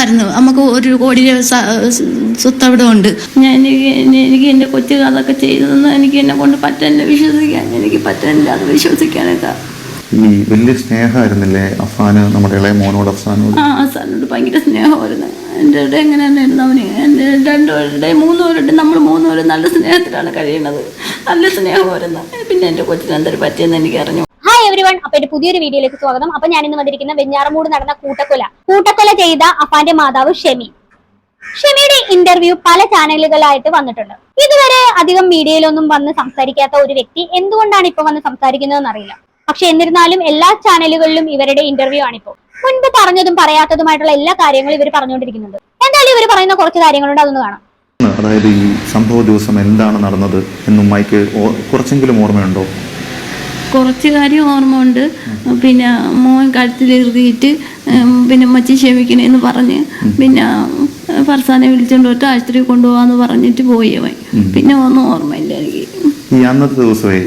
ഇഷ്ടമായിരുന്നു നമുക്ക് ഒരു കോടി രൂപ സ്വത്ത് അവിടെ ഉണ്ട് ഞാൻ എനിക്ക് എന്റെ എന്റെ കൊച്ചു അതൊക്കെ ചെയ്തതെന്ന് എനിക്ക് എന്നെ കൊണ്ട് പറ്റില്ല വിശ്വസിക്കാൻ എനിക്ക് പറ്റില്ല അത് വിശ്വസിക്കാനൊക്കെ ഈ വലിയ സ്നേഹമായിരുന്നില്ലേ അഫാന് നമ്മുടെ ഇളയ മോനോട് അഫ്സാനോട്? ആ അഫ്സാനോട് ഭയങ്കര സ്നേഹമായിരുന്നു. എന്റെ ഇവിടെ എങ്ങനെ തന്നെയായിരുന്നു അവന് എന്റെ രണ്ടുപേരുടെ മൂന്നുപേരുടെ നമ്മൾ മൂന്നുപേരും നല്ല സ്നേഹത്തിലാണ് കഴിയുന്നത്. നല്ല സ്നേഹമായിരുന്നു. പിന്നെ എന്റെ കൊച്ചിന് എന്തൊരു പറ്റിയെന്ന് എനിക്ക് അറിഞ്ഞു ഹായ് അപ്പൊ എന്റെ പുതിയൊരു വീഡിയോയിലേക്ക് സ്വാഗതം. അപ്പൊ ഞാൻ ഇന്ന് വന്നിരിക്കുന്ന വെഞ്ഞാറമൂട് നടന്ന കൂട്ടക്കൊല. കൂട്ടക്കൊല ചെയ്ത അഫാന്റെ മാതാവ് ഷെമി. ഷെമിയുടെ ഇന്റർവ്യൂ പല ചാനലുകളായിട്ട് വന്നിട്ടുണ്ട്. ഇതുവരെ അധികം മീഡിയയിലൊന്നും വന്ന് സംസാരിക്കാത്ത ഒരു വ്യക്തി എന്തുകൊണ്ടാണ് ഇപ്പൊ വന്ന് സംസാരിക്കുന്നതെന്ന് അറിയില്ല പക്ഷെ എന്നിരുന്നാലും എല്ലാ ചാനലുകളിലും ഇവരുടെ ഇന്റർവ്യൂ ആണിപ്പോ. മുൻപ് പറഞ്ഞതും പറയാത്തതുമായിട്ടുള്ള എല്ലാ കാര്യങ്ങളും ഇവർ പറഞ്ഞുകൊണ്ടിരിക്കുന്നുണ്ട്. എന്തായാലും ഇവർ പറയുന്ന കുറച്ച് കാര്യങ്ങളുണ്ട് അതൊന്ന് കാണാം. അതായത് ഈ സംഭവ ദിവസം എന്താണ് നടന്നത് എന്നും മൈക്ക് കുറച്ചെങ്കിലും ഓർമ്മയുണ്ടോ? കുറച്ച് കാര്യം ഓർമ്മ ഉണ്ട് പിന്നെ മോൻ കഴുത്തിലെഴുതിയിട്ട് പിന്നെ മച്ചി ക്ഷമിക്കണേന്ന് പറഞ്ഞ് പിന്നെ ഫർസാനെ വിളിച്ചോണ്ട് പോയിട്ട് ആശുപത്രി കൊണ്ടുപോകാന്ന് പറഞ്ഞിട്ട് പോയി അവൻ. പിന്നെ ഒന്നും ഓർമ്മയില്ല എനിക്ക്. ഈ അന്നത്തെ ദിവസമേ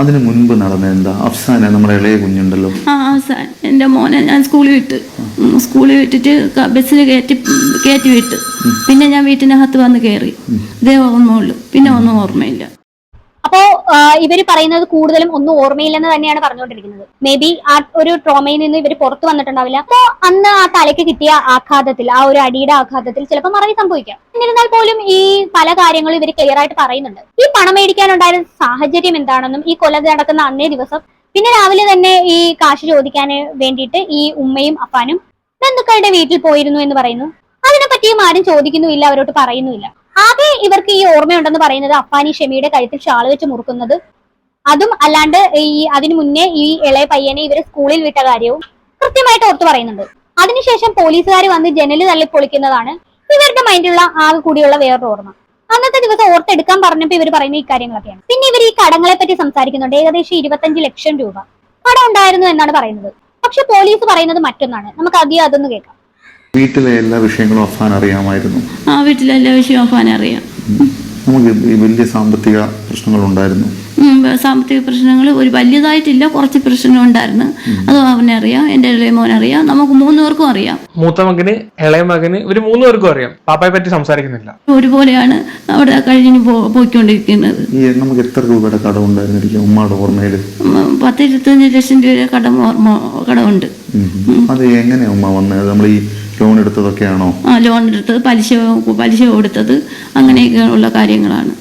അതിനു മുൻപ് നടന്ന എന്താ? അഫ്സാന നമ്മുടെ ഇളയ കുഞ്ഞുണ്ടല്ലോ. ആ അഫ്സാൻ എന്റെ മോനെ ഞാൻ സ്കൂളിൽ വിട്ട്. സ്കൂളിൽ വിട്ടിട്ട് ബസ്സിൽ കയറ്റി കയറ്റി വിട്ട്. പിന്നെ ഞാൻ വീട്ടിനകത്ത് വന്ന് കയറി. ഇതേ ഓർമ്മയുള്ളൂ. പിന്നെ ഒന്നും ഓർമ്മയില്ല. അപ്പോ ഇവർ പറയുന്നത് കൂടുതലും ഒന്നും ഓർമ്മയില്ലെന്ന് തന്നെയാണ് പറഞ്ഞുകൊണ്ടിരിക്കുന്നത്. മേ ബി ആ ഒരു ട്രോമയിൽ നിന്ന് ഇവർ പുറത്തു വന്നിട്ടുണ്ടാവില്ല. അപ്പോ അന്ന് ആ തലയ്ക്ക് കിട്ടിയ ആഘാതത്തിൽ ആ ഒരു അടിയുടെ ആഘാതത്തിൽ ചിലപ്പോൾ മറവി സംഭവിക്കാം. എന്നിരുന്നാൽ പോലും ഈ പല കാര്യങ്ങളും ഇവർ ക്ലിയർ ആയിട്ട് പറയുന്നുണ്ട്. ഈ പണം മേടിക്കാനുണ്ടായ സാഹചര്യം എന്താണെന്നും ഈ കൊല നടക്കുന്ന അന്നേ ദിവസം പിന്നെ രാവിലെ തന്നെ ഈ കാശ് ചോദിക്കാൻ വേണ്ടിയിട്ട് ഈ ഉമ്മയും അപ്പാനും ബന്ധുക്കളുടെ വീട്ടിൽ പോയിരുന്നു എന്ന് പറയുന്നു. അതിനെപ്പറ്റിയും ആരും ചോദിക്കുന്നുമില്ല അവരോട് പറയുന്നുമില്ല. ആകെ ഇവർക്ക് ഈ ഓർമ്മയുണ്ടെന്ന് പറയുന്നത് അപ്പാനി ഷെമിയുടെ കഴുത്തിൽ ഷാൾ വെച്ച് മുറുക്കുന്നത്. അതും അല്ലാണ്ട് ഈ അതിനു മുന്നേ ഈ ഇളയ പയ്യനെ ഇവർ സ്കൂളിൽ വിട്ട കാര്യവും കൃത്യമായിട്ട് ഓർത്തു പറയുന്നുണ്ട്. അതിനുശേഷം പോലീസുകാർ വന്ന് ജനൽ തള്ളി പൊളിക്കുന്നതാണ് ഇവരുടെ മൈൻഡിലുള്ള ആകെ കൂടിയുള്ള വേറൊരു ഓർമ്മ. അന്നത്തെ ദിവസം ഓർത്തെടുക്കാൻ പറഞ്ഞപ്പോൾ ഇവർ പറയുന്ന ഈ കാര്യങ്ങളൊക്കെയാണ്. പിന്നെ ഇവർ ഈ കടങ്ങളെ പറ്റി സംസാരിക്കുന്നുണ്ട്. ഏകദേശം ഇരുപത്തഞ്ച് ലക്ഷം രൂപ. കടം ഉണ്ടായിരുന്നു എന്നാണ് പറയുന്നത്. പക്ഷെ പോലീസ് പറയുന്നത് മറ്റൊന്നാണ്. നമുക്ക് അധികം അതൊന്ന് കേൾക്കാം. വീട്ടിലെ എല്ലാ വിഷയങ്ങളും അഫാൻ അറിയാമായിരുന്നു. ആ വീട്ടിലെ എല്ലാ വിഷയവും അഫാൻ അറിയാം. നമുക്ക് ഈ വലിയ സാമ്പത്തിക പ്രശ്നങ്ങൾ ഉണ്ടായിരുന്നു സാമ്പത്തിക പ്രശ്നങ്ങൾ ഒരു വലിയതായിട്ടില്ല കുറച്ച് പ്രശ്നം ഉണ്ടായിരുന്നു അത് അറിയാം എന്റെ ഇളയ മോനറിയാം നമുക്ക് മൂന്ന് പേർക്കും അറിയാം. മൂത്ത മകന് ഇളയ മകന് ഒരു മൂന്ന് പേർക്കും അറിയാം. പാപ്പയെ പറ്റി സംസാരിക്കുന്നില്ല. ഒരുപോലെയാണ് അവിടെ കഴിഞ്ഞ് പോയിക്കൊണ്ടിരിക്കുന്നത്. നമുക്ക് എത്ര രൂപയുടെ കടം ഉണ്ടായിരുന്നിരിക്കും ഉമ്മയുടെ ഓർമ്മയിൽ ഉം, പത്ത് ഇരുപത്തഞ്ച് ലക്ഷം രൂപയുടെ കടം ഓർമ്മ കടമുണ്ട്. അത് എങ്ങനെയാ ഉമ്മ വന്നത്? നമ്മൾ ഈ ലോൺ എടുത്തതൊക്കെയാണോ? ആ ലോൺ എടുത്തത് പലിശ പലിശ കൊടുത്തത് അങ്ങനെയൊക്കെ ഉള്ള കാര്യങ്ങളാണ്.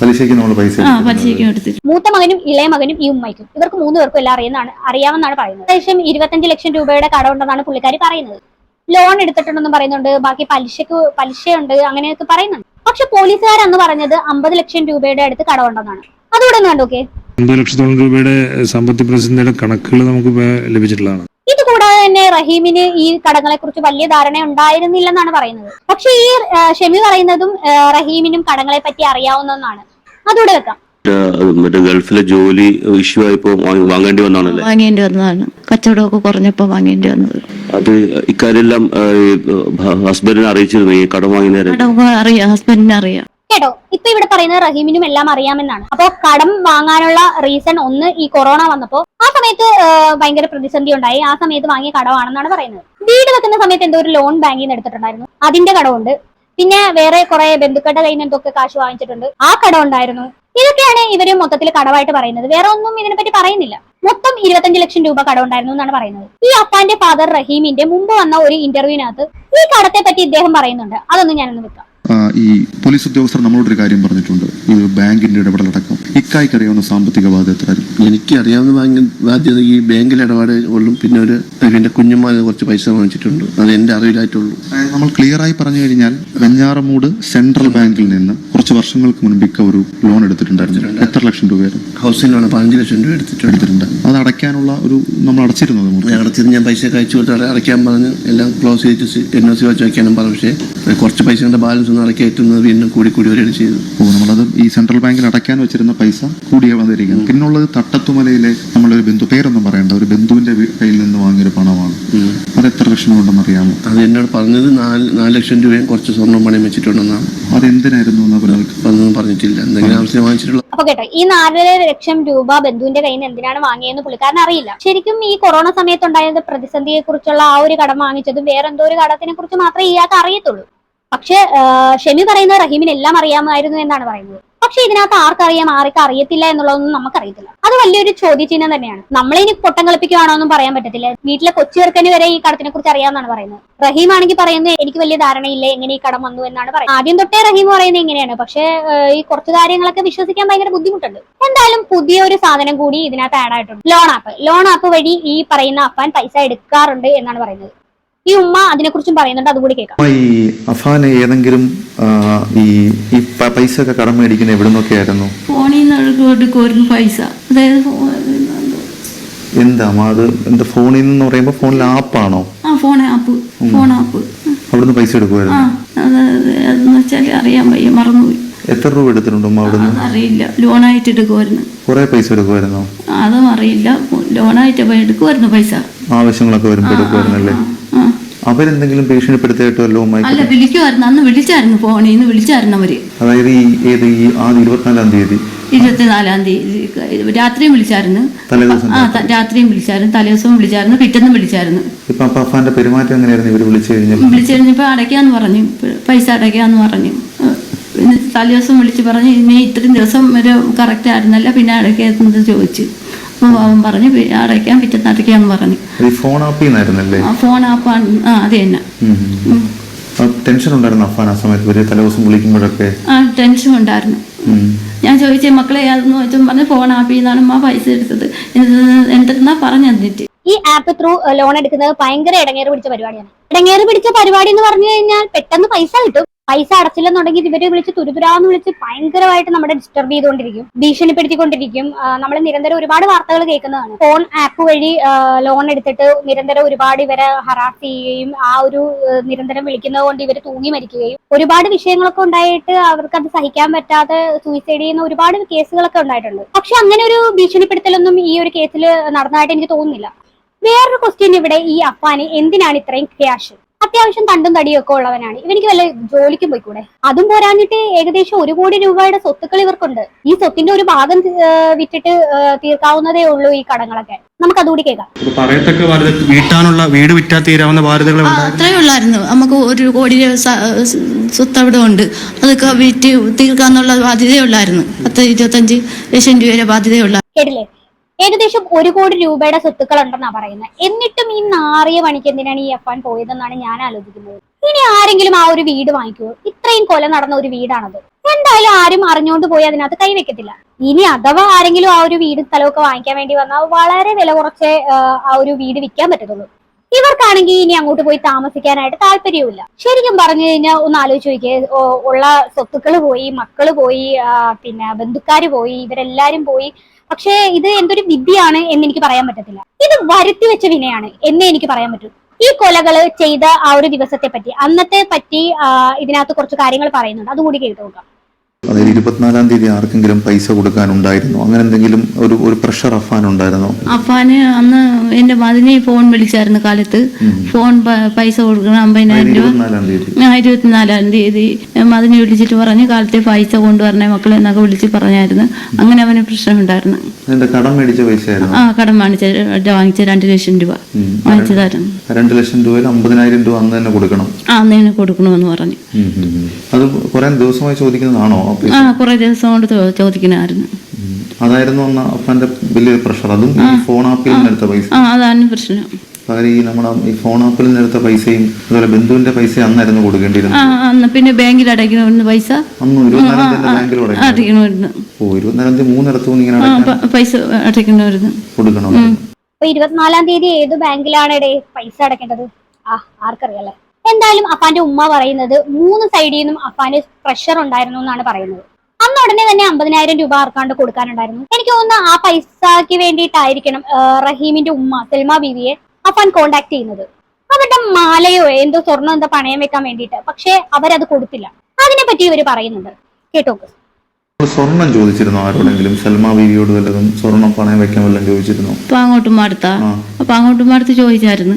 പലിശയ്ക്ക് നമ്മൾ പൈസ ആ പലിശയ്ക്ക് എടുത്തിട്ട് മൂത്ത മകനും ഇളയ മകനും ഈ ഉമ്മയ്ക്കും. ഇവർക്ക് മൂന്ന് പേർക്കും എല്ലാം അറിയുന്നതാണ് അറിയാമെന്നാണ് പറയുന്നത്. ഏകദേശം ഇരുപത്തഞ്ച് ലക്ഷം രൂപയുടെ കടമുണ്ടെന്നാണ് പുള്ളിക്കാരി പറയുന്നത്. ലോൺ എടുത്തിട്ടുണ്ടെന്നും പറയുന്നുണ്ട് ബാക്കി പലിശക്ക് പലിശയുണ്ട് അങ്ങനെയൊക്കെ പറയുന്നുണ്ട്. പക്ഷെ പോലീസുകാർ അന്ന് പറഞ്ഞത് അമ്പത് ലക്ഷം രൂപയുടെ അടുത്ത് കടമുണ്ടെന്നാണ് അതുകൂടെ ഒന്ന് കണ്ടോക്കെ അമ്പത് ലക്ഷത്തോളം രൂപയുടെ സാമ്പത്തിക പ്രതിസന്ധിയുടെ കണക്കുകൾ നമുക്ക് ലഭിച്ചിട്ടുള്ളതാണ്. തന്നെ റഹീമിന് ഈ കടങ്ങളെ കുറിച്ച് വലിയ ധാരണ ഉണ്ടായിരുന്നില്ലെന്നാണ് പറയുന്നത്. പക്ഷെ ഈ ഷെമി പറയുന്നതും റഹീമിനും കടങ്ങളെ പറ്റി അറിയാവുന്നതാണ് അതുകൂടെ വെക്കാം മറ്റേ ഗൾഫിലെ ജോലി ഇഷ്യൂ ആയപ്പോ വാങ്ങേണ്ടി വന്നാണല്ലേ? വാങ്ങേണ്ടി വന്നതാണ്. കച്ചവടമൊക്കെ കുറഞ്ഞപ്പോൾ വാങ്ങേണ്ടി വന്നത്. അത് ഇക്കാര്യമെല്ലാം ഹസ്ബൻഡിനെ അറിയിച്ചിരുന്നു? ഈ കടം വാങ്ങുന്നേരം അറിയാം. ഹസ്ബൻഡിനെ അറിയാം. കേട്ടോ ഇപ്പൊ ഇവിടെ പറയുന്നത് റഹീമിനും എല്ലാം അറിയാമെന്നാണ്. അപ്പോ കടം വാങ്ങാനുള്ള റീസൺ ഒന്ന് ഈ കൊറോണ വന്നപ്പോ ആ സമയത്ത് ഭയങ്കര പ്രതിസന്ധി ഉണ്ടായി. ആ സമയത്ത് വാങ്ങിയ കടമാണെന്നാണ് പറയുന്നത്. വീട് വെക്കുന്ന സമയത്ത് എന്തോ ഒരു ലോൺ ബാങ്കിൽ നിന്ന് എടുത്തിട്ടുണ്ടായിരുന്നു. അതിന്റെ കടമുണ്ട്. പിന്നെ വേറെ കുറെ ബന്ധുക്കളുടെ കയ്യിൽ നിന്ന് എന്തൊക്കെ കാശ് വാങ്ങിച്ചിട്ടുണ്ട്. ആ കടം ഉണ്ടായിരുന്നു ഇതൊക്കെയാണ് ഇവർ മൊത്തത്തിൽ കടമായിട്ട് പറയുന്നത്. വേറെ ഒന്നും ഇതിനെപ്പറ്റി പറയുന്നില്ല. മൊത്തം ഇരുപത്തഞ്ച് ലക്ഷം രൂപ കടം ഉണ്ടായിരുന്നു എന്നാണ് പറയുന്നത്. ഈ അപ്പാന്റെ ഫാദർ റഹീമിന്റെ മുമ്പ് വന്ന ഒരു ഇന്റർവ്യൂവിനകത്ത് ഈ കടത്തെ പറ്റി ഇദ്ദേഹം പറയുന്നുണ്ട്. അതൊന്നും ഞാനൊന്ന് വെക്കാം. ഈ പോലീസ് ഉദ്യോഗസ്ഥർ നമ്മളോടൊരു കാര്യം പറഞ്ഞിട്ടുണ്ട്. ഈ ബാങ്കിന്റെ ഇടപെടലടക്കം. ഇക്കായ്ക്ക് അറിയാവുന്ന സാമ്പത്തിക ബാധ്യത എനിക്ക് അറിയാവുന്ന ബാങ്ക് ബാധ്യത ഈ ബാങ്കിൽ ഇടപാട് ഉള്ളു പിന്നെ ഒരു എന്റെ കുഞ്ഞുമാരെ കുറച്ച് പൈസ വാങ്ങിച്ചിട്ടുണ്ട്. അത് എന്റെ അറിവിലായിട്ടുള്ളൂ. നമ്മൾ ക്ലിയർ ആയി പറഞ്ഞു കഴിഞ്ഞാൽ വെഞ്ഞാറമൂട് സെൻട്രൽ ബാങ്കിൽ നിന്ന് കുറച്ച് വർഷങ്ങൾക്ക് മുൻപ് ഇക്ക ഒരു ലോൺ എടുത്തിട്ടുണ്ടായിരുന്നു. എത്ര ലക്ഷം രൂപയായിരുന്നു? ഹൗസിംഗ് ലോൺ പതിനഞ്ച് ലക്ഷം രൂപ എടുത്തിട്ടുണ്ട്. അത് അടയ്ക്കാനുള്ള ഒരു നമ്മൾ അടച്ചിരുന്നത് അടച്ചിരുന്നു ഞാൻ പൈസ കഴിച്ചു കൊടുത്ത് അടയ്ക്കാൻ പറഞ്ഞ് എല്ലാം ക്ലോസ് ചെയ്തിട്ട് എൻ ഒ സി വെച്ച് വയ്ക്കാനും പറഞ്ഞു. പക്ഷേ കുറച്ച് പൈസ ബാലൻസ് ഒന്നും നാളെ കയറ്റുന്നത് വീണ്ടും കൂടി കൂടി വരികയാണ് ചെയ്തത് ഓ നമ്മളത് ഈ സെൻട്രൽ ബാങ്കിൽ അടയ്ക്കാൻ വെച്ചിരുന്ന പൈസ കൂടിയ വന്നിരിക്കുന്നു. പിന്നുള്ളത് തട്ടത്തുമലയിലെ നമ്മളൊരു ബന്ധു പേരൊന്നും പറയണ്ട ഒരു ബന്ധുവിന്റെ കയ്യിൽ നിന്ന് വാങ്ങിയൊരു പണമാണ്. അത് എത്ര ലക്ഷം ഉണ്ടെന്ന് അറിയാമോ? അത് എന്നോട് പറഞ്ഞത് നാല് നാല് ലക്ഷം രൂപയും കുറച്ച് സ്വർണം പണയം വെച്ചിട്ടുണ്ടെന്നാണ്. അതെന്തിനായിരുന്നു എന്തിനായിരുന്നു അതൊന്നും പറഞ്ഞിട്ടില്ല. എന്തെങ്കിലും ആവശ്യം വാങ്ങിച്ചിട്ടുള്ള അപ്പൊ കേട്ടോ ഈ നാലര ലക്ഷം രൂപ ബന്ധുവിന്റെ കയ്യിൽ നിന്ന് എന്തിനാണ് വാങ്ങിയതെന്ന് പുള്ളിക്കാരൻ അറിയില്ല. ശരിക്കും ഈ കൊറോണ സമയത്ത് സമയത്തുണ്ടായത് പ്രതിസന്ധിയെ കുറിച്ചുള്ള ആ ഒരു കടം വാങ്ങിച്ചതും വേറെന്തോ ഒരു കടത്തിനെ കുറിച്ച് മാത്രമേ ഇയാൾക്ക് അറിയത്തുള്ളൂ. പക്ഷെ ഷെമി പറയുന്ന റഹീമിന് എല്ലാം അറിയാമായിരുന്നു എന്നാണ് പറയുന്നത്. പക്ഷെ ഇതിനകത്ത് ആർക്കറിയാം ആർക്ക് അറിയത്തില്ല എന്നുള്ളതൊന്നും നമുക്കറിയത്തില്ല. അത് വലിയൊരു ചോദ്യചിഹ്നം തന്നെയാണ്. നമ്മളെ ഇനി പൊട്ടം കളിപ്പിക്കുകയാണോ എന്നും പറയാൻ പറ്റത്തില്ല. വീട്ടിലെ കൊച്ചു വരെ ഈ കടത്തിനെ കുറിച്ച് അറിയാമെന്നാണ് പറയുന്നത്. റഹീം ആണെങ്കിൽ പറയുന്നത് എനിക്ക് വലിയ ധാരണയില്ല എങ്ങനെ ഈ കടം വന്നു എന്നാണ് പറയുന്നത്. ആദ്യം തൊട്ടേ റഹീം പറയുന്നത് എങ്ങനെയാണ് പക്ഷെ ഈ കുറച്ച് കാര്യങ്ങളൊക്കെ വിശ്വസിക്കാൻ ഭയങ്കര ബുദ്ധിമുട്ടുണ്ട്. എന്തായാലും പുതിയ ഒരു സാധനം കൂടി ഇതിനകത്ത് ആഡ് ആയിട്ടുണ്ട്. ലോൺ ആപ്പ് ലോൺ ആപ്പ് വഴി ഈ പറയുന്ന അപ്പാൻ പൈസ എടുക്കാറുണ്ട് എന്നാണ് പറയുന്നത്. ഈ ഉമ്മ അതിനെക്കുറിച്ചും പറയുന്നുണ്ട് അതുകൂടി കേൾക്കാം. ഈ അഫാന് ഏതെങ്കിലും ഈ ഈ പൈസ ഒക്കെ കടം മേടിക്കുന്ന എവിടെ നിന്നൊക്കെ ആയിരുന്നു ഫോണിൽ നിന്ന് എടുക്കുമായിരുന്നു പൈസ. അതായത് എന്താ അത് എന്താ ഫോണിൽ നിന്ന് പറയുമ്പോൾ ഫോണിൽ ആപ്പാണോ? ആ ഫോൺ ആപ്പ്. Phone app. അവിടുന്ന് പൈസ ആ എടുക്കുമായിരുന്നു അറിയാൻ വയ്യ മറന്നുപോയി. എത്ര രൂപ എടുത്തിട്ടുണ്ടോ അവിടുന്ന്? ലോൺ ലോണായിട്ട് എടുക്കുമായിരുന്നു കുറെ പൈസ എടുക്കുമായിരുന്നോ അതും അറിയില്ല. ലോണായിട്ട് പോയി എടുക്കുമായിരുന്നു പൈസ. ആവശ്യങ്ങളൊക്കെ വരുമ്പോൾ എടുക്കുമായിരുന്നല്ലേ അവരെന്തെങ്കിലും ഭീഷണിപ്പെടുത്തിയിട്ടോ അല്ല വിളിക്കുമായിരുന്നു അന്ന് വിളിച്ചായിരുന്നു ഫോണിൽ നിന്ന് വിളിച്ചായിരുന്നു അവർ. അതായത് ഈ ഏത് ഈ ആ ഇരുപത്തിനാലാം തീയതി? ഇരുപത്തിനാലാം തീയതി രാത്രിയും വിളിച്ചായിരുന്നു. ആ രാത്രിയും വിളിച്ചായിരുന്നു. തലേദിവസവും വിളിച്ചായിരുന്നു. പിറ്റേന്നും വിളിച്ചായിരുന്നു. ഇപ്പൊ അപ്പാന്റെ പെരുമാറ്റം എങ്ങനെയായിരുന്നു? ഇവർ വിളിച്ചു കഴിഞ്ഞാൽ വിളിച്ചു കഴിഞ്ഞപ്പോ അടയ്ക്കാന്ന് പറഞ്ഞു. പൈസ അടയ്ക്കാന്ന് പറഞ്ഞു. തലേദിവസം വിളിച്ച് പറഞ്ഞു ഇനി ഇത്രയും ദിവസം ഒരു കറക്റ്റ് ആയിരുന്നല്ല പിന്നെ അടയ്ക്കുന്നത് ചോദിച്ചു. അവൻ പറഞ്ഞു "പി- അടയ്ക്കാം പിറ്റേന്ന് അടയ്ക്കാന്ന് പറഞ്ഞു. ഫോൺ ആപ്പ് നിന്നായിരുന്നല്ലേ ആ ഫോൺ ആപ്പാണ് ആ അത് തന്നെ. ടെൻഷൻ ഉണ്ടായിരുന്നു അഫാൻ ആ സമയത്ത്? ഇവർ തലേദിവസം വിളിക്കുമ്പോഴൊക്കെ? ആ ടെൻഷൻ ഉണ്ടായിരുന്നു. ഞാൻ ചോദിച്ചേ മക്കളെ അതെന്ന് വെച്ചും പറഞ്ഞു ഫോൺ ആപ്പ് നിന്നാണ് അമ്മ പൈസ എടുത്തത്. എന്തെന്നാ പറഞ്ഞു തന്നിട്ട്? ഈ ആപ്പ് ത്രൂ ലോൺ എടുക്കുന്നത് ഭയങ്കര ഇടങ്ങേറ് പിടിച്ച പരിപാടിയാണ്. ഇടങ്ങേറ് പിടിച്ച പരിപാടി എന്ന് പറഞ്ഞു കഴിഞ്ഞാൽ പെട്ടെന്ന് പൈസ കിട്ടും. പൈസ അടച്ചില്ലെന്നുണ്ടെങ്കിൽ ഇവരെ വിളിച്ച് തുരുതുരാന്ന് വിളിച്ച് ഭയങ്കരമായിട്ട് നമ്മുടെ ഡിസ്റ്റർബ് ചെയ്തുകൊണ്ടിരിക്കും. ഭീഷണിപ്പെടുത്തിക്കൊണ്ടിരിക്കും. നമ്മൾ നിരന്തരം ഒരുപാട് വാർത്തകൾ കേൾക്കുന്നതാണ്. ഫോൺ ആപ്പ് വഴി ലോൺ എടുത്തിട്ട് നിരന്തരം ഒരുപാട് ഇവരെ ഹറാസ് ചെയ്യുകയും ആ ഒരു നിരന്തരം വിളിക്കുന്നത് കൊണ്ട് ഇവർ തൂങ്ങി മരിക്കുകയും. ഒരുപാട് വിഷയങ്ങളൊക്കെ ഉണ്ടായിട്ട് അവർക്ക് അത് സഹിക്കാൻ പറ്റാതെ സൂയിസൈഡ് ചെയ്യുന്ന ഒരുപാട് കേസുകളൊക്കെ ഉണ്ടായിട്ടുണ്ട്. പക്ഷെ അങ്ങനെ ഒരു ഭീഷണിപ്പെടുത്തലൊന്നും ഈ ഒരു കേസിൽ നടന്നതായിട്ട് എനിക്ക് തോന്നുന്നില്ല. വേറൊരു ക്വസ്റ്റ്യൻ ഇവിടെ ഈ അപ്പാന് എന്തിനാണ് ഇത്രയും ക്യാഷ് അത്യാവശ്യം തണ്ടും തടിയും ഒക്കെ ഉള്ളവനാണ്. ഇവനിക്ക് വല്ല ജോലിക്കും പോയിക്കൂടെ? അതും പോരാഞ്ഞിട്ട് ഏകദേശം ഒരു കോടി രൂപയുടെ സ്വത്തുക്കൾ ഇവർക്കുണ്ട്. ഈ സ്വത്തിന്റെ ഒരു ഭാഗം വിറ്റിട്ട് തീർക്കാവുന്നതേ ഉള്ളൂ ഈ കടങ്ങളൊക്കെ. നമുക്ക് അതുകൂടി കേൾക്കാം. പറയത്തക്ക വീട്ടാനുള്ള വീട് വിറ്റാ തീരാവുന്ന അത്രേ ഉള്ളായിരുന്നു. നമുക്ക് ഒരു കോടി രൂപ സ്വത്ത് അവിടെ ഉണ്ട്. അതൊക്കെ വിറ്റ് തീർക്കാന്നുള്ള ബാധ്യതയുള്ളായിരുന്നു പത്ത് ഇരുപത്തഞ്ച് ലക്ഷം രൂപയുടെ ബാധ്യതയുള്ള കേട്ടില്ലേ? ഏകദേശം ഒരു കോടി രൂപയുടെ സ്വത്തുക്കൾ ഉണ്ടെന്നാണ് പറയുന്നത്. എന്നിട്ടും ഈ നാറിയ പണിക്ക് എന്തിനാണ് ഈ അപ്പാൻ പോയതെന്നാണ് ഞാൻ ആലോചിക്കുന്നത്. ഇനി ആരെങ്കിലും ആ ഒരു വീട് വാങ്ങിക്കുമോ ഇത്രയും കൊല നടന്ന ഒരു വീടാണത്. എന്തായാലും ആരും അറിഞ്ഞുകൊണ്ട് പോയി അതിനകത്ത് കൈവെക്കത്തില്ല. ഇനി അഥവാ ആരെങ്കിലും ആ ഒരു വീട് സ്ഥലമൊക്കെ വാങ്ങിക്കാൻ വേണ്ടി വന്നാൽ വളരെ വില കുറച്ച് ആ ഒരു വീട് വിൽക്കാൻ പറ്റത്തുള്ളൂ. ഇവർക്കാണെങ്കിൽ ഇനി അങ്ങോട്ട് പോയി താമസിക്കാനായിട്ട് താല്പര്യവുമില്ല. ശരിക്കും പറഞ്ഞു കഴിഞ്ഞാൽ ഒന്ന് ആലോചിച്ച് നോക്കിയേ ഉള്ള സ്വത്തുക്കൾ പോയി മക്കൾ പോയി പിന്നെ ബന്ധുക്കാര് പോയി ഇവരെല്ലാരും പോയി പക്ഷേ ഇത് എന്തൊരു വിദ്യയാണ് എന്ന് എനിക്ക് പറയാൻ പറ്റത്തില്ല. ഇത് വരുത്തി വെച്ച വിനയാണ് എന്നേ എനിക്ക് പറയാൻ പറ്റൂ. ഈ കൊലകൾ ചെയ്ത ആ ഒരു ദിവസത്തെ പറ്റി അന്നത്തെ പറ്റി ഇതിനകത്ത് കുറച്ച് കാര്യങ്ങൾ പറയുന്നുണ്ട്. അതുകൂടി കേട്ടു നോക്കാം. അതായത് ഇരുപത്തിനാലാം തീയതി ആർക്കെങ്കിലും പൈസ കൊടുക്കാനുണ്ടായിരുന്നോ. അങ്ങനെ എന്തെങ്കിലും ഒരു ഒരു പ്രഷർ അഫാൻ ഉണ്ടായിരുന്നോ? അഫാന് അന്ന് എന്റെ മതിനെ ഫോൺ വിളിച്ചായിരുന്നു കാലത്ത്. ഫോൺ പൈസ കൊടുക്കണം അമ്പതിനായിരം രൂപ. ഇരുപത്തിനാലാം തീയതി. ആ ഇരുപത്തിനാലാം തീയതി. മതിനെ വിളിച്ചിട്ട് പറഞ്ഞു കാലത്തെ പൈസ കൊണ്ടുവരണേ മക്കളെ എന്നൊക്കെ വിളിച്ച് പറഞ്ഞായിരുന്നു. അങ്ങനെ അവന് പ്രശ്നമുണ്ടായിരുന്നു. കടം മേടിച്ച പൈസയായിരുന്നു? ആ കടം വാങ്ങിച്ച വാങ്ങിച്ച രണ്ട് ലക്ഷം രൂപ. വാങ്ങിച്ചതായിരുന്നു. രണ്ട് ലക്ഷം രൂപയിൽ അമ്പതിനായിരം രൂപ അന്ന് തന്നെ കൊടുക്കണം. ആ തന്നെ കൊടുക്കണമെന്ന് പറഞ്ഞു. അത് കുറെ ദിവസമായി ചോദിക്കുന്നതാണോ? ആ പൈസ? ആ കുറെ ദിവസം കൊണ്ട് ചോ- ചോദിക്കണമായിരുന്നു അതായിരുന്നു അന്ന് അഫാന്റെ വലിയൊരു പ്രഷർ അതും ഈ ഫോൺ ആപ്പിൽ നിന്ന് എടുത്ത പൈസ. ആ അതാണ് പ്രശ്നം. പകരം ഈ നമ്മുടെ ഈ ഫോൺ ആപ്പിൽ നിന്ന് എടുത്ത പൈസയും അതുപോലെ ബന്ധുവിന്റെ പൈസ അന്നായിരുന്നു കൊടുക്കേണ്ടിയിരുന്നത്. ആ അന്ന് പിന്നെ ബാങ്കിൽ അടയ്ക്കണമായിരുന്നു പൈസ. അന്ന് ഇരുപത്തിനാലാം തീയതി ബാങ്കിൽ അടയ്ക്കണമായിരുന്നു. ഓ ഇരുപത്തിനാലാം തീയതി മൂന്നിടത്തു നിന്ന് ഇങ്ങനെ ആ അടയ്ക്കാൻ പ- പൈസ അടയ്ക്കണമായിരുന്നു. അപ്പൊ ഇരുപത്തിനാലാം തീയതി ഏത് ബാങ്കിലാണ് ഇടേ പൈസ അടക്കേണ്ടത്? ആ ആർക്കറിയാലേ? എന്തായാലും അപ്പാന്റെ ഉമ്മ പറയുന്നത് മൂന്ന് സൈഡിൽ നിന്നും അപ്പാന് പ്രഷർ ഉണ്ടായിരുന്നു എന്നാണ് പറയുന്നത്. അന്ന് ഉടനെ തന്നെ അമ്പതിനായിരം രൂപ ആർക്കാണ്ട് കൊടുക്കാനുണ്ടായിരുന്നു. എനിക്ക് തോന്നുന്നു ആ പൈസക്ക് വേണ്ടിയിട്ടായിരിക്കണം റഹീമിന്റെ ഉമ്മ സെൽമ ബീവിയെ അപ്പാൻ കോണ്ടാക്ട് ചെയ്യുന്നത്. അവരുടെ മാലയോ എന്തോ സ്വർണം എന്തോ പണയം വെക്കാൻ വേണ്ടിയിട്ട് പക്ഷെ അവരത് കൊടുത്തില്ല. അതിനെപ്പറ്റി ഇവർ പറയുന്നുണ്ട്. കേട്ടോക്ക് സ്വർണം ചോദിച്ചിരുന്നോ ആരോടെങ്കിലും? സൽമാ ബീവിയോട് വല്ലതും സ്വർണം പണയം വെക്കാൻ വല്ലതും ചോദിച്ചിരുന്നോ? അപ്പൊ അങ്ങോട്ടും അടുത്താ. അപ്പൊ അങ്ങോട്ടും അടുത്ത് ചോദിച്ചായിരുന്നു.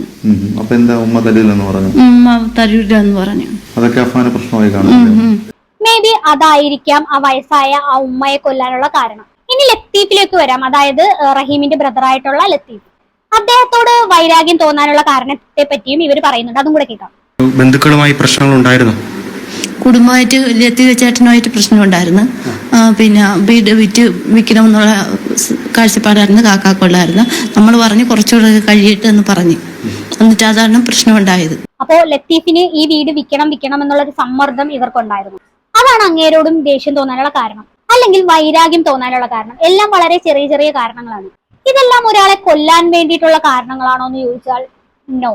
അപ്പൊ എന്താ ഉമ്മ തരില്ലെന്ന് പറഞ്ഞു? ഉമ്മ തരൂല എന്ന് പറഞ്ഞു. അതൊക്കെ അഫാന് പ്രശ്നമായി കാണുന്നു മേ ബി അതായിരിക്കാം ആ വയസ്സായ ആ ഉമ്മയെ കൊല്ലാനുള്ള കാരണം. ഇനി ലത്തീഫിലേക്ക് വരാം. അതായത് റഹീമിന്റെ ബ്രദർ ആയിട്ടുള്ള ലത്തീഫ്. അദ്ദേഹത്തോട് വൈരാഗ്യം തോന്നാനുള്ള കാരണത്തെ പറ്റിയും ഇവർ പറയുന്നുണ്ട്. അതും കൂടെ കേൾക്കാം. ബന്ധുക്കളുമായി പ്രശ്നങ്ങൾ ഉണ്ടായിരുന്നു കുടുംബമായിട്ട് ലത്തീഫ ചേട്ടനുമായിട്ട് പ്രശ്നമുണ്ടായിരുന്നു. പിന്നെ വീട് വിറ്റ് വിൽക്കണം എന്നുള്ള സ് കാഴ്ചപ്പാടായിരുന്നു കാക്കാക്കുള്ളായിരുന്നു. നമ്മൾ പറഞ്ഞു കുറച്ചുകൂടെ കഴിയിട്ട് എന്ന് പറഞ്ഞു. എന്നിട്ട് അതാണ് പ്രശ്നമുണ്ടായത്. അപ്പോ ലത്തീഫിന് ഈ വീട് വിൽക്കണം വിൽക്കണം എന്നുള്ള ഒരു സമ്മർദ്ദം ഇവർക്കുണ്ടായിരുന്നു. അതാണ് അങ്ങേരോടും ദേഷ്യം തോന്നാനുള്ള കാരണം. അല്ലെങ്കിൽ വൈരാഗ്യം തോന്നാനുള്ള കാരണം. എല്ലാം വളരെ ചെറിയ ചെറിയ കാരണങ്ങളാണ്. ഇതെല്ലാം ഒരാളെ കൊല്ലാൻ വേണ്ടിയിട്ടുള്ള കാരണങ്ങളാണോ എന്ന് ചോദിച്ചാൽ നോ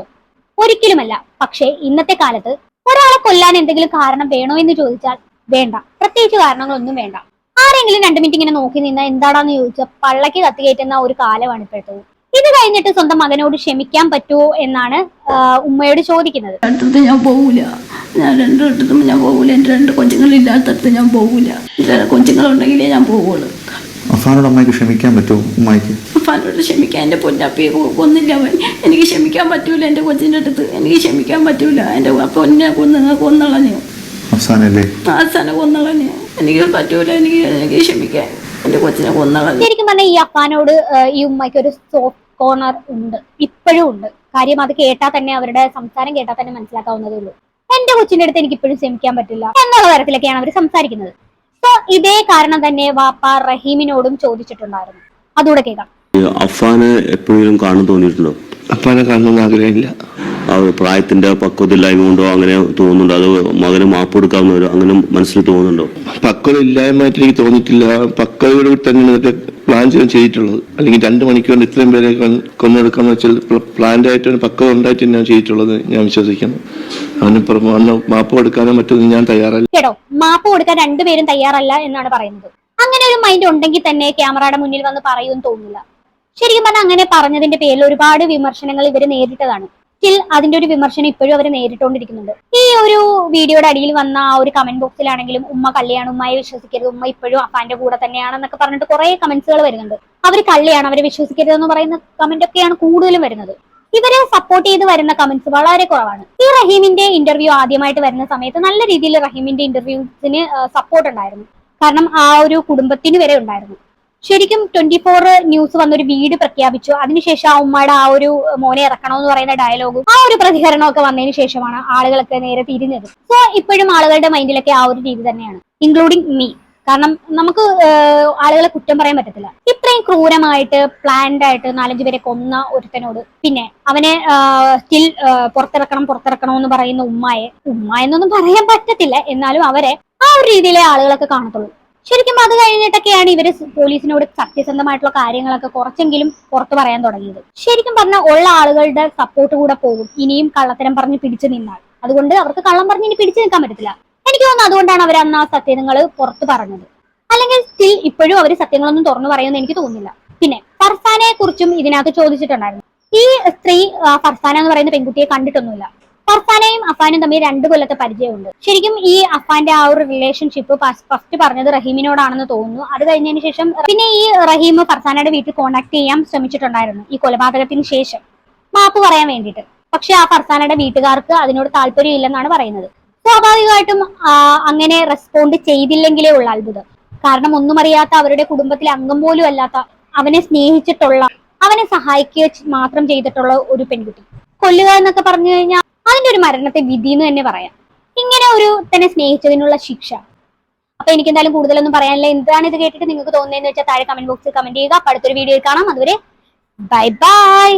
ഒരിക്കലുമല്ല. പക്ഷേ ഇന്നത്തെ കാലത്ത് കൊല്ലാൻ എന്തെങ്കിലും കാരണം വേണോ എന്ന് ചോദിച്ചാൽ വേണ്ട. പ്രത്യേകിച്ച് കാരണങ്ങളൊന്നും വേണ്ട. ആരെങ്കിലും രണ്ട് മിനിറ്റ് ഇങ്ങനെ നോക്കി നിന്നാൽ എന്താടാന്ന് ചോദിച്ചാൽ പള്ളക്ക് കത്തി കയറ്റുന്ന ഒരു കാലമാണ് ഇപ്പോഴത്തത് ഇത് കഴിഞ്ഞിട്ട് സ്വന്തം മകനോട് ക്ഷമിക്കാൻ പറ്റുമോ എന്നാണ് ഉമ്മയോട് ചോദിക്കുന്നത്. രണ്ടിടത്ത് ഞാൻ പോകൂല ഞാൻ രണ്ടിടത്തും ഞാൻ പോകൂല എന്റെ രണ്ട് കൊച്ചുങ്ങളില്ലാത്തടത്ത് ഞാൻ പോകൂല എന്റെ കൊച്ചുങ്ങളുണ്ടെങ്കിലേ ഞാൻ പോവുള്ളൂ. അഫാനോട് അമ്മയ്ക്ക് ക്ഷമിക്കാൻ പറ്റുമോ ഉമ്മായിക്ക്. അഫാനോട് ക്ഷമിക്കാൻ എന്റെ പൊന്നപ്പിയെ കൊന്നില്ല അവൻ. എനിക്ക് ക്ഷമിക്കാൻ പറ്റൂല എന്റെ കൊച്ചിന്റെ അടുത്ത്. എനിക്ക് ക്ഷമിക്കാൻ പറ്റൂല. എന്റെ പൊന്നെ കൊന്ന് കൊന്നളഞ്ഞു. അഫ്സാനല്ലേ ആസാനെ കൊന്നളഞ്ഞു. എനിക്ക് പറ്റൂല. എനിക്ക് എനിക്ക് ക്ഷമിക്കാൻ എന്റെ കൊച്ചിനെ കൊന്നളഞ്ഞു. ശരിക്കും പറഞ്ഞാൽ ഈ അപ്പാനോട് ഈ ഉമ്മയ്ക്ക് ഒരു സോഫ്റ്റ് കോർണർ ഉണ്ട്. ഇപ്പോഴും ഉണ്ട്. കാര്യം അത് കേട്ടാൽ തന്നെ അവരുടെ സംസാരം കേട്ടാൽ തന്നെ മനസ്സിലാക്കാവുന്നതേ ഉള്ളൂ. എന്റെ കൊച്ചിന്റെ അടുത്ത് എനിക്ക് ഇപ്പോഴും ക്ഷമിക്കാൻ പറ്റില്ല. എന്നുള്ള തരത്തിലൊക്കെയാണ് അവർ സംസാരിക്കുന്നത്. സോ ഇതേ കാരണം തന്നെ വാപ്പ റഹീമിനോടും ചോദിച്ചിട്ടുണ്ടായിരുന്നു. അതുകൂടെ കേൾക്കാം. ഈ അഫാന് എപ്പോഴെങ്കിലും കാണാൻ തോന്നിയിട്ടുണ്ടോ? അപ്പാനെ കാണണമെന്ന് ആഗ്രഹമില്ല. ആ ഒരു പ്രായത്തിന്റെ പക്വതില്ലായ്മ കൊണ്ടോ അങ്ങനെ തോന്നുന്നുണ്ടോ. അത് മകന് മാപ്പ് കൊടുക്കാവുന്ന ഒരു അങ്ങനെ മനസ്സിൽ തോന്നുന്നുണ്ടോ? പക്വത ഇല്ലായ്മയായിട്ട് എനിക്ക് തോന്നിയിട്ടില്ല. പക്വതയോട് തന്നെയാണ് ഇതൊക്കെ പ്ലാൻ ചെയ്യാൻ ചെയ്തിട്ടുള്ളത്. അല്ലെങ്കിൽ രണ്ട് മണിക്കൂറിൽ ഇത്രയും പേരെ കൊന്ന് കൊന്നെടുക്കാന്ന് വെച്ചാൽ പ്ലാൻഡ് ആയിട്ട് ഒരു പക്വത ഉണ്ടായിട്ട് തന്നെയാണ് ചെയ്തിട്ടുള്ളത് ഞാൻ വിശ്വസിക്കുന്നു. അവന് മാപ്പ് കൊടുക്കാനോ മറ്റൊന്നും ഞാൻ തയ്യാറല്ല. കേട്ടോ മാപ്പ് കൊടുക്കാൻ രണ്ടുപേരും തയ്യാറല്ല എന്നാണ് പറയുന്നത്. അങ്ങനെ ഒരു മൈൻഡ് ഉണ്ടെങ്കിൽ തന്നെ ക്യാമറയുടെ മുന്നിൽ വന്ന് പറയുമെന്ന് തോന്നുന്നില്ല ശരിക്കും പറഞ്ഞാൽ അങ്ങനെ പറഞ്ഞതിന്റെ പേരിൽ ഒരുപാട് വിമർശനങ്ങൾ ഇവർ നേരിട്ടതാണ്. സ്റ്റിൽ അതിന്റെ ഒരു വിമർശനം ഇപ്പോഴും അവർ നേരിട്ടുകൊണ്ടിരിക്കുന്നുണ്ട് ഈ ഒരു വീഡിയോയുടെ അടിയിൽ വന്ന ആ ഒരു കമന്റ് ബോക്സിലാണെങ്കിലും ഉമ്മ കല്യാണം ഉമ്മയെ വിശ്വസിക്കരുത് ഉമ്മ ഇപ്പോഴും അപ്പാന്റെ കൂടെ തന്നെയാണെന്നൊക്കെ പറഞ്ഞിട്ട് കുറെ കമന്റ്സുകൾ വരുന്നുണ്ട്. അവർ കല്യാണ് അവരെ വിശ്വസിക്കരുത് എന്ന് പറയുന്ന കമന്റ് ഒക്കെയാണ് കൂടുതലും വരുന്നത്. ഇവരെ സപ്പോർട്ട് ചെയ്ത് വരുന്ന കമന്റ്സ് വളരെ കുറവാണ്. ഈ റഹീമിന്റെ ഇന്റർവ്യൂ ആദ്യമായിട്ട് വരുന്ന സമയത്ത് നല്ല രീതിയിൽ റഹീമിന്റെ ഇന്റർവ്യൂസിന് സപ്പോർട്ട് ഉണ്ടായിരുന്നു. കാരണം ആ ഒരു കുടുംബത്തിന് വരെ ഉണ്ടായിരുന്നു. ശരിക്കും ട്വന്റി ഫോർ ന്യൂസ് വന്നൊരു വീട് പ്രഖ്യാപിച്ചു. അതിനുശേഷം ആ ഉമ്മയുടെ ആ ഒരു മോനെ ഇറക്കണമെന്ന് പറയുന്ന ഡയലോഗും ആ ഒരു പ്രതികരണമൊക്കെ വന്നതിന് ശേഷമാണ് ആളുകളൊക്കെ നേരെ തിരിഞ്ഞത്. സോ ഇപ്പോഴും ആളുകളുടെ മൈൻഡിലൊക്കെ ആ ഒരു രീതി തന്നെയാണ് ഇൻക്ലൂഡിങ് മീ കാരണം നമുക്ക് ആളുകളെ കുറ്റം പറയാൻ പറ്റത്തില്ല. ഇത്രയും ക്രൂരമായിട്ട് പ്ലാൻഡ് ആയിട്ട് നാലഞ്ച് പേരെ കൊന്ന ഒരുത്തനോട് പിന്നെ അവനെ സ്റ്റിൽ പുറത്തിറക്കണം പുറത്തിറക്കണം എന്ന് പറയുന്ന ഉമ്മയെ ഉമ്മ എന്നൊന്നും പറയാൻ പറ്റത്തില്ല. എന്നാലും അവരെ ആ ഒരു രീതിയിലെ ആളുകളൊക്കെ കാണത്തുള്ളൂ. ശരിക്കും അത് കഴിഞ്ഞിട്ടൊക്കെയാണ് ഇവർ പോലീസിനോട് സത്യസന്ധമായിട്ടുള്ള കാര്യങ്ങളൊക്കെ കുറച്ചെങ്കിലും പുറത്തു പറയാൻ തുടങ്ങിയത്. ശരിക്കും പറഞ്ഞാൽ ഉള്ള ആളുകളുടെ സപ്പോർട്ട് കൂടെ പോകും. ഇനിയും കള്ളത്തരം പറഞ്ഞ് പിടിച്ചു നിന്നാൽ. അതുകൊണ്ട് അവർക്ക് കള്ളം പറഞ്ഞ് ഇനി പിടിച്ചു നിൽക്കാൻ പറ്റത്തില്ല. എനിക്ക് തോന്നുന്നു അതുകൊണ്ടാണ് അവർ അന്ന് ആ സത്യങ്ങൾ പുറത്തു പറഞ്ഞത്. അല്ലെങ്കിൽ സ്റ്റിൽ ഇപ്പോഴും അവർ സത്യങ്ങളൊന്നും തുറന്നു പറയുമെന്ന് എനിക്ക് തോന്നുന്നില്ല. പിന്നെ ഫർസാനെ കുറിച്ചും ഇതിനകത്ത് ചോദിച്ചിട്ടുണ്ടായിരുന്നു. ഈ സ്ത്രീ ഫർസാന എന്ന് പറയുന്ന പെൺകുട്ടിയെ കണ്ടിട്ടൊന്നുമില്ല. ഫർസാനയും അഫാനും തമ്മിൽ രണ്ട് കൊല്ലത്തെ പരിചയമുണ്ട്. ശരിക്കും ഈ അഫാന്റെ ആ ഒരു റിലേഷൻഷിപ്പ് ഫസ്റ്റ് പറഞ്ഞത് റഹീമിനോടാണെന്ന് തോന്നുന്നു. അത് കഴിഞ്ഞതിന് ശേഷം പിന്നെ ഈ റഹീം ഫർസാനയുടെ വീട്ടിൽ കോണ്ടാക്ട് ചെയ്യാൻ ശ്രമിച്ചിട്ടുണ്ടായിരുന്നു ഈ കൊലപാതകത്തിന് ശേഷം. മാപ്പ് പറയാൻ വേണ്ടിയിട്ട്. പക്ഷെ ആ ഫർസാനയുടെ വീട്ടുകാർക്ക് അതിനോട് താല്പര്യം ഇല്ലെന്നാണ് പറയുന്നത്. സ്വാഭാവികമായിട്ടും അങ്ങനെ റെസ്പോണ്ട് ചെയ്തില്ലെങ്കിലേ ഉള്ള അത്ഭുതം. കാരണം ഒന്നും അറിയാത്ത അവരുടെ കുടുംബത്തിലെ അംഗം പോലും അല്ലാത്ത അവനെ സ്നേഹിച്ചിട്ടുള്ള അവനെ സഹായിക്കുക മാത്രം ചെയ്തിട്ടുള്ള ഒരു പെൺകുട്ടി. കൊല്ലുക എന്നൊക്കെ പറഞ്ഞു കഴിഞ്ഞാൽ അതിന്റെ ഒരു മരണത്തെ വിധി എന്ന് തന്നെ പറയാം. ഇങ്ങനെ ഒരു തന്നെ സ്നേഹിച്ചതിനുള്ള ശിക്ഷ. അപ്പൊ എനിക്ക് എന്തായാലും കൂടുതലൊന്നും പറയാനില്ല. എന്താണ് ഇത് കേട്ടിട്ട് നിങ്ങൾക്ക് തോന്നുന്നതെന്ന് വെച്ചാൽ താഴെ കമന്റ് ബോക്സിൽ കമന്റ് ചെയ്യുക. അപ്പൊ അടുത്തൊരു വീഡിയോയിൽ കാണാം. അതുവരെ ബൈ ബൈ